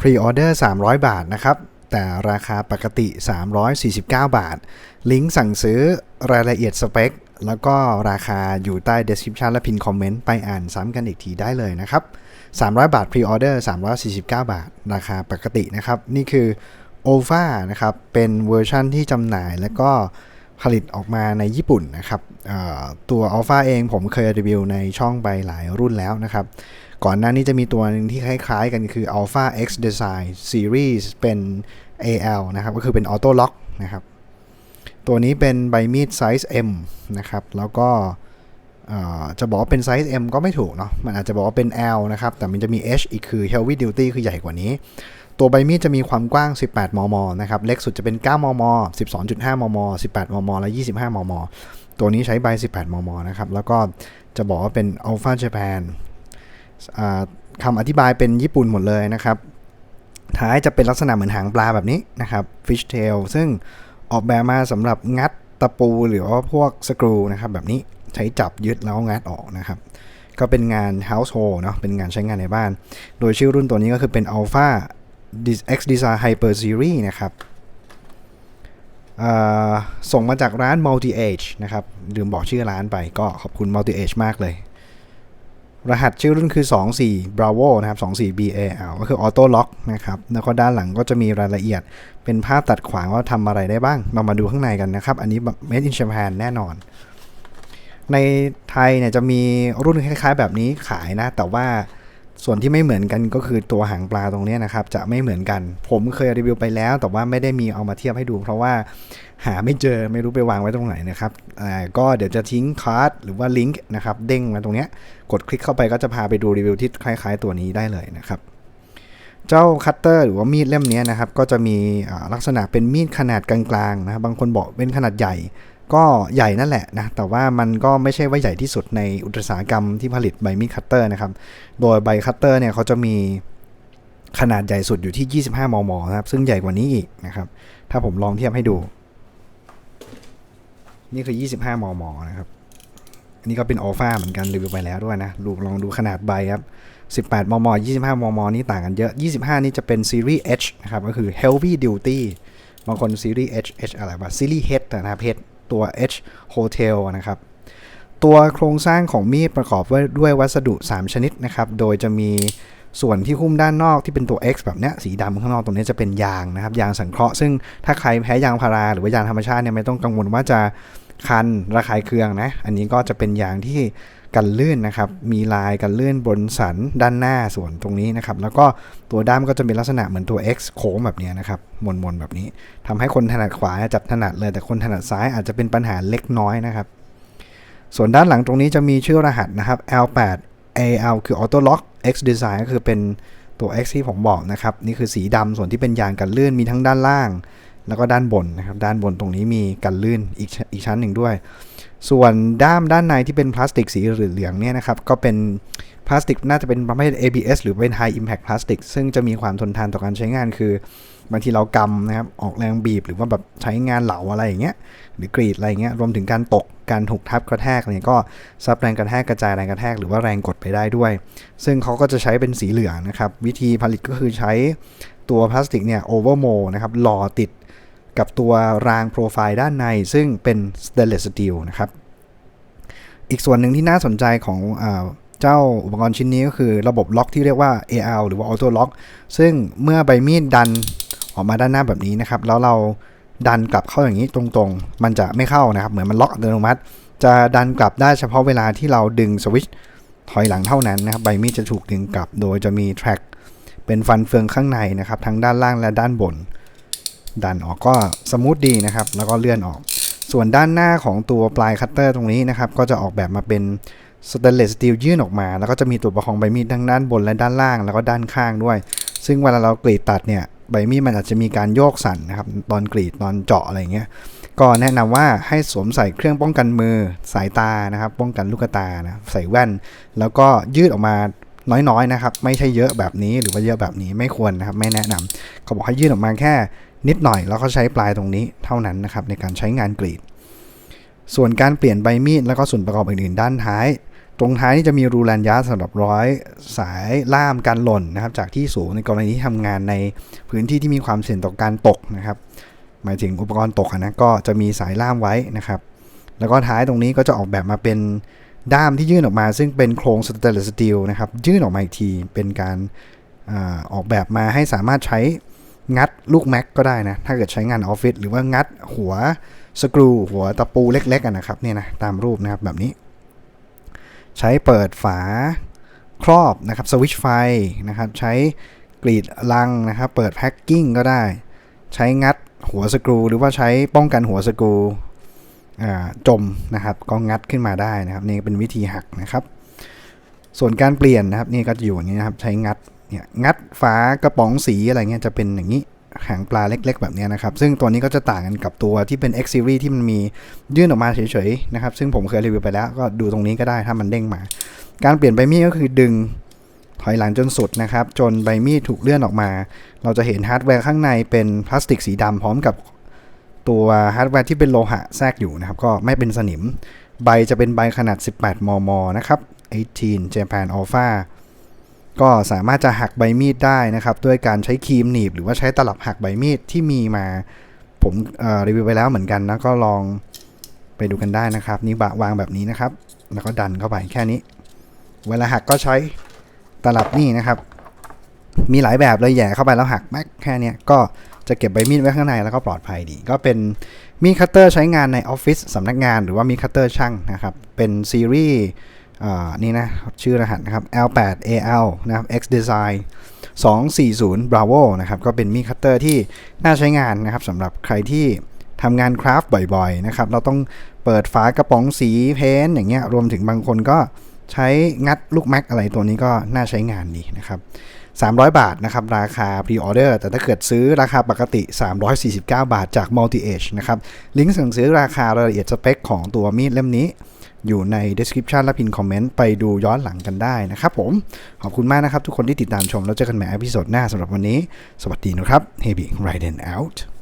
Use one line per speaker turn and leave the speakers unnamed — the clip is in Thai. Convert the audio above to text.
พรีออเดอร์300 บาทนะครับ แต่ราคาปกติ 349 บาท ลิงก์สั่งซื้อรายละเอียดสเปค แล้วก็ราคาอยู่ใต้ description และพินคอมเมนต์ไปอ่านซ้ำกันอีกทีได้เลยนะครับ 300 บาทพรีออเดอร์349 บาท ราคาปกตินะครับ นี่คือ o v a นะครับ เป็นเวอร์ชั่นที่จำหน่ายแล้วก็ผลิตออกมาในญี่ปุ่นนะครับตัว Alpha เองผมเคยรีวิวในช่องไปหลายรุ่นแล้วนะครับ ก่อนหน้านี้จะมีตัวหนึงที่คล้ายๆกันคือ Alpha X Design Series เป็น AL นะครับ ก็คือเป็น Auto Lock นะครับ ตัวนี้เป็นใบมีดไซส์ M นะครับ แล้วก็จะบอกว่าเป็นไซส์ M ก็ไม่ถูกเนาะ มันอาจจะบอกว่าเป็น L นะครับ แต่มันจะมี H อีกคือ Heavy Duty คือใหญ่กว่านี้ ตัวใบมีดจะมีความกว้าง 18 มม นะครับ เล็กสุดจะเป็น 9 มม 12.5 มม 18 มม และ 25 มม ตัวนี้ใช้ใบ 18 มม นะครับ แล้วก็จะบอกว่าเป็น Alpha Japan อ่า คำอธิบายเป็นญี่ปุ่นหมดเลยนะครับ ท้ายจะเป็นลักษณะเหมือนหางปลาแบบนี้นะครับ fish tail ซึ่งออกแบบมาสำหรับงัดตะปูหรือว่าพวกสกรูนะครับแบบนี้ใช้จับยึดแล้วงัดออกนะครับก็เป็นงาน household เนาะเป็นงานใช้งานในบ้าน โดยชื่อรุ่นตัวนี้ก็คือเป็น Alpha X Design Hyper Series นะครับส่งมาจากร้าน Multi Age นะครับลืมบอกชื่อร้านไปก็ขอบคุณ Multi Age มากเลย รหัสชื่อรุ่นคือ 24 Bravo นะครับ 24 BAL ก็คือ Auto Lock นะครับ แล้วก็ด้านหลังก็จะมีรายละเอียด เป็นภาพตัดขวางว่าทำอะไรได้บ้าง เรามาดูข้างในกันนะครับ อันนี้ Made in Japan แน่นอน ในไทยเนี่ยจะมีรุ่นคล้ายๆแบบนี้ขายนะ แต่ว่า ส่วนที่ไม่เหมือนกันก็คือตัวหางปลาตรงนี้นะครับ จะไม่เหมือนกัน ผมเคยรีวิวไปแล้ว แต่ว่าไม่ได้มีเอามาเทียบให้ดู เพราะว่าหาไม่เจอไม่รู้ไปวางไว้ตรงไหนนะครับอ่ก็เดี๋ยวจะทิ้งคาร์ดหรือว่าลิงก์นะครับเด้งมาตรงนี้กดคลิกเข้าไปก็จะพาไปดูรีวิวที่คล้าย ๆ ตัวนี้ได้เลยนะครับเจ้าคัตเตอร์หรือว่ามีดเล่มนี้นะครับ ก็จะมีลักษณะเป็นมีดขนาดกลางๆนะครับบางคนบอกเป็นขนาดใหญ่ ก็ใหญ่นั่นแหละนะ แต่ว่ามันก็ไม่ใช่ว่าใหญ่ที่สุดในอุตสาหกรรมที่ผลิตใบมีดคัตเตอร์นะครับ โดยใบคัตเตอร์เนี่ยเขาจะมีขนาดใหญ่สุดอยู่ที่ 25 มม นะครับ ซึ่งใหญ่กว่านี้อีกนะครับ ถ้าผมลองเทียบให้ดู นี่คือ 25 มม นะครับ อันนี้ก็เป็นอัลฟาเหมือนกันรีวิวไปแล้วด้วยนะดูลองดูขนาดใบครับ 18 มม 25 มม นี่ต่างกันเยอะ 25 นี่จะเป็นซีรีส์ H นะครับ ก็คือ Heavy Duty บางคนซีรีส์ H H อะไรวะซีรีส์ H นะครับ H ตัว H Hotel นะครับตัวโครงสร้างของมีดประกอบไว้ด้วยวัสดุ 3 ชนิดนะครับ โดยจะมีส่วนที่หุ้มด้านนอกที่เป็นตัว X แบบเนี้ยสีดำข้างนอกตรงนี้จะเป็นยางนะครับ ยางสังเคราะห์ซึ่งถ้าใครแพ้ยางพาราหรือว่ายางธรรมชาติเนี่ยไม่ต้องกังวลว่าจะคันระคายเคืองนะ อันนี้ก็จะเป็นยางที่ กันลื่นนะครับ มีลายกันลื่นบนสันด้านหน้าส่วนตรงนี้นะครับ แล้วก็ตัวด้ามก็จะเป็นลักษณะเหมือนตัว X โค้งแบบนี้นะครับมนๆแบบนี้ทำให้คนถนัดขวาจับถนัดเลย แต่คนถนัดซ้ายอาจจะเป็นปัญหาเล็กน้อยนะครับ ส่วนด้านหลังตรงนี้จะมีชื่อรหัสนะครับ L8 AL คือ Auto Lock X Design ก็คือเป็นตัว X ที่ผมบอกนะครับ นี่คือสีดำส่วนที่เป็นยางกันลื่นมีทั้งด้านล่าง แล้วก็ด้านบนนะครับ ด้านบนตรงนี้มีกันลื่นอีกอีกชั้นหนึ่งด้วย ส่วนด้ามด้านในที่เป็นพลาสติกสีเหลืองเนี่ยนะครับก็เป็นพลาสติกน่าจะเป็นประเภท ABS หรือเป็น High Impact Plastic ซึ่งจะมีความทนทานต่อการใช้งานคือบางทีเรากำนะครับออกแรงบีบหรือว่าแบบใช้งานเหลาอะไรอย่างเงี้ยหรือกรีดอะไรอย่างเงี้ยรวมถึงการตกการถูกทับกระแทกอะไรก็ซับแรงกระแทกกระจายแรงกระแทกหรือว่าแรงกดไปได้ด้วย ซึ่งเขาก็จะใช้เป็นสีเหลืองนะครับวิธีผลิตก็คือใช้ตัวพลาสติกเนี่ยโอเวอร์โมนะครับหล่อติด กับตัวรางโปรไฟล์ด้านในซึ่งเป็นสเตนเลสสตีลนะครับ อีกส่วนหนึ่งที่น่าสนใจของอเจ้าอุปกรณ์ชิ้นนี้ก็คือระบบล็อกที่เรียกว่า AL หรือว่า Auto Lock ซึ่งเมื่อใบมีดดันออกมาด้านหน้าแบบนี้นะครับ แล้วเราดันกลับเข้าอย่างนี้ตรงๆ มันจะไม่เข้านะครับ เหมือนมันล็อกอัตโนมัติ จะดันกลับได้เฉพาะเวลาที่เราดึงสวิตช์ถอยหลังเท่านั้นนะครับ ใบมีดจะถูกดึงกลับ โดยจะมีแทร็กเป็นฟันเฟืองข้างในนะครับ ทั้งด้านล่างและด้านบน ดันออกก็สมูทดีนะครับ แล้วก็เลื่อนออก ส่วนด้านหน้าของตัวปลายคัตเตอร์ตรงนี้นะครับ ก็จะออกแบบมาเป็นสเตนเลสสตีลยื่นออกมา แล้วก็จะมีตัวประคองใบมีดทั้งด้านบนและด้านล่าง แล้วก็ด้านข้างด้วย ซึ่งเวลาเรากรีดตัดเนี่ยใบมีดมันอาจจะมีการโยกสั่นนะครับตอนกรีดตอนเจาะอะไรเงี้ยก็แนะนำว่าให้สวมใส่เครื่องป้องกันมือสายตานะครับ ป้องกันลูกตานะใส่แว่น แล้วก็ยืดออกมาน้อยๆนะครับ ไม่ใช่เยอะแบบนี้หรือว่าเยอะแบบนี้ไม่ควรนะครับ ไม่แนะนำเขาบอกให้ยืดออกมาแค่ นิดหน่อยแล้วก็ใช้ปลายตรงนี้เท่านั้นนะครับในการใช้งานกรีด ส่วนการเปลี่ยนใบมีดแล้วก็ส่วนประกอบอื่นๆด้านท้าย ตรงท้ายนี่จะมีรูแลนยาร์ดสำหรับร้อยสายล่ามการหล่นนะครับ จากที่สูงในกรณีที่ทำงานในพื้นที่ที่มีความเสี่ยงต่อการตกนะครับ หมายถึงอุปกรณ์ตกนะก็จะมีสายล่ามไว้นะครับ แล้วก็ท้ายตรงนี้ก็จะออกแบบมาเป็นด้ามที่ยื่นออกมา ซึ่งเป็นโครงสแตนเลสสตีลนะครับยื่นออกมาอีกทีเป็นการออกแบบมาให้สามารถใช้ งัดลูกแม็กก็ได้นะ ถ้าเกิดใช้งานออฟฟิศหรือว่างัดหัวสกรูหัวตะปูเล็กๆอะนะครับเนี่ยนะตามรูปนะครับแบบนี้ ใช้เปิดฝาครอบนะครับสวิตช์ไฟนะครับใช้กรีดลังนะครับเปิดแพ็กกิ้งก็ได้ ใช้งัดหัวสกรู หรือว่าใช้ป้องกันหัวสกรูจมนะครับก็งัดขึ้นมาได้นะครับนี่เป็นวิธีหักนะครับ ส่วนการเปลี่ยนนะครับนี่ก็จะอยู่อย่างนี้นะครับใช้งัด เนี่ยงัดฝากระป๋องสีอะไรเงี้ยจะเป็นอย่างนี้หางปลาเล็ก ๆ แบบนี้นะครับ ซึ่งตัวนี้ก็จะต่างกันกับตัวที่เป็น X Series ที่มันมียื่นออกมาเฉยๆนะครับ ซึ่งผมเคยรีวิวไปแล้วก็ดูตรงนี้ก็ได้ถ้ามันเด้งมา การเปลี่ยนใบมีดก็คือดึงถอยหลังจนสุดนะครับ จนใบมีดถูกเลื่อนออกมา เราจะเห็นฮาร์ดแวร์ข้างในเป็นพลาสติกสีดำพร้อมกับตัวฮาร์ดแวร์ที่เป็นโลหะแทรกอยู่นะครับ ก็ไม่เป็นสนิม ใบจะเป็นใบขนาด 18 มม นะครับ 18 Japan Alpha ก็สามารถจะหักใบมีดได้นะครับ ด้วยการใช้ครีมหนีบ หรือว่าใช้ตลับหักใบมีดที่มีมา ผมรีวิวไปแล้วเหมือนกันนะก็ลองไปดูกันได้นะครับ นี่บะวางแบบนี้นะครับ แล้วก็ดันเข้าไปแค่นี้ เวลาหักก็ใช้ตลับนี่นะครับ มีหลายแบบเลยแย่เข้าไปแล้วหักแม็กแค่เนี้ยก็จะเก็บใบมีดไว้ข้างในแล้วก็ปลอดภัยดี ก็เป็นมีดคัตเตอร์ใช้งานในออฟฟิศสำนักงาน หรือว่ามีดคัตเตอร์ช่างนะครับ เป็นซีรีส์ นี่นะชื่อรหัสนะครับ L8AL นะครับ X Design 240 Bravo นะครับก็เป็นมีดคัตเตอร์ที่น่าใช้งานนะครับสำหรับใครที่ทำงานคราฟต์บ่อยๆนะครับเราต้องเปิดฝากระป๋องสีเพ้นท์อย่างเงี้ยรวมถึงบางคนก็ใช้งัดลูกแม็กอะไรตัวนี้ก็น่าใช้งานดีนะครับ300 บาทนะครับราคา pre order แต่ถ้าเกิดซื้อราคาปกติ 349 บาทจาก multi age นะครับลิงก์สั่งซื้อราคารายละเอียดสเปคของตัวมีดเล่มนี้ อยู่ใน description และพินคอมเมนต์ไปดูย้อนหลังกันได้นะครับผม ขอบคุณมากนะครับทุกคนที่ติดตามชมแล้วเจอกันใหม่อพิโซดหน้าสำหรับวันนี้ สวัสดีนะครับ Heavy Raiden out